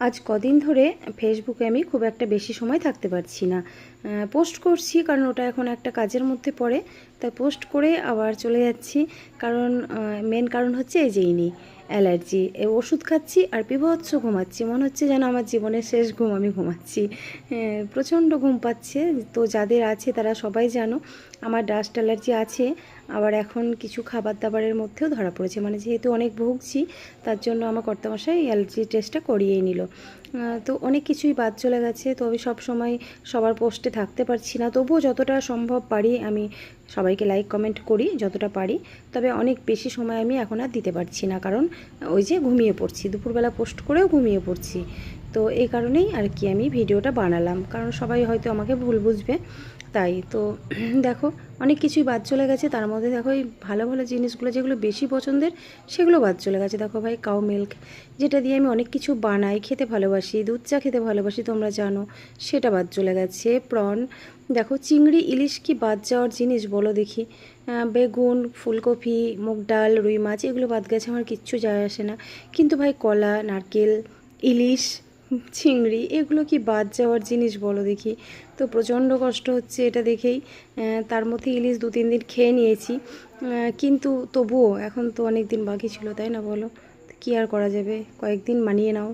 আজ কদিন ধরে ফেসবুকে আমি খুব একটা বেশি সময় থাকতে পারছি না। পোস্ট করছি, কারণ ওটা এখন একটা কাজের মধ্যে পড়ে। তাই পোস্ট করে আবার চলে যাচ্ছি, কারণ মেন কারণ হচ্ছে এই যে ইনি অ্যালার্জি ওষুধ খাচ্ছি আর বিভৎস ঘুমাচ্ছি। মনে হচ্ছে যেন আমার জীবনের শেষ ঘুম আমি ঘুমাচ্ছি। প্রচণ্ড ঘুম পাচ্ছে। তো যাদের আছে তারা সবাই জানো, আমার ডাস্ট অ্যালার্জি আছে। আবার এখন কিছু খাবার দাবারের মধ্যেও ধরা পড়েছে। মানে যেহেতু অনেক ভুগছি, তার জন্য আমার কর্তামশাই অ্যালার্জি টেস্টটা করিয়েই নিল। তো অনেক কিছুই বাদ চলে গেছে। তো আমি সব সময় সবার পোস্টে থাকতে পারছি না। তবুও যতটা সম্ভব পারি আমি সবাইকে লাইক কমেন্ট করি, যতটা পারি। তবে অনেক বেশি সময় আমি এখন আর দিতে পারছি না। কারণ ওই যে ঘুমিয়ে পড়ছি। দুপুরবেলা পোস্ট করেও ঘুমিয়ে পড়ছি। তো এই কারণেই আর কি আমি ভিডিওটা বানালাম। কারণ সবাই হয়তো আমাকে ভুল বুঝবে, তাই তো দেখো, অনেক কিছুই বাদ চলে গেছে। তার মধ্যে দেখো এই ভালো ভালো জিনিসগুলো, যেগুলো বেশি পছন্দের, সেগুলো বাদ চলে গেছে। দেখো ভাই কাউ মিল্ক যেটা দিয়ে আমি অনেক কিছু বানাই, খেতে ভালোবাসি, দুধ চা খেতে ভালোবাসি, তোমরা জানো, সেটা বাদ চলে গেছে। প্রন, দেখো, চিংড়ি, ইলিশ কি বাদ যাওয়ার জিনিস বলো দেখি। বেগুন, ফুলকপি, মুগ ডাল, রুই মাছ, এগুলো বাদ গেছে, আমার কিচ্ছু যায় আসে না। কিন্তু ভাই কলা, নারকেল, ইলিশ চিংড়ি, এগুলো কি বাদ যাওয়ার জিনিস বলো দেখি। তো প্রচণ্ড কষ্ট হচ্ছে এটা দেখেই। তার মধ্যে ইলিশ দু তিন দিন খেয়ে নিয়েছি। কিন্তু তবুও এখন তো অনেক দিন বাকি ছিল, তাই না বলো? কি আর করা যাবে? কয়েকদিন মানিয়ে নাও।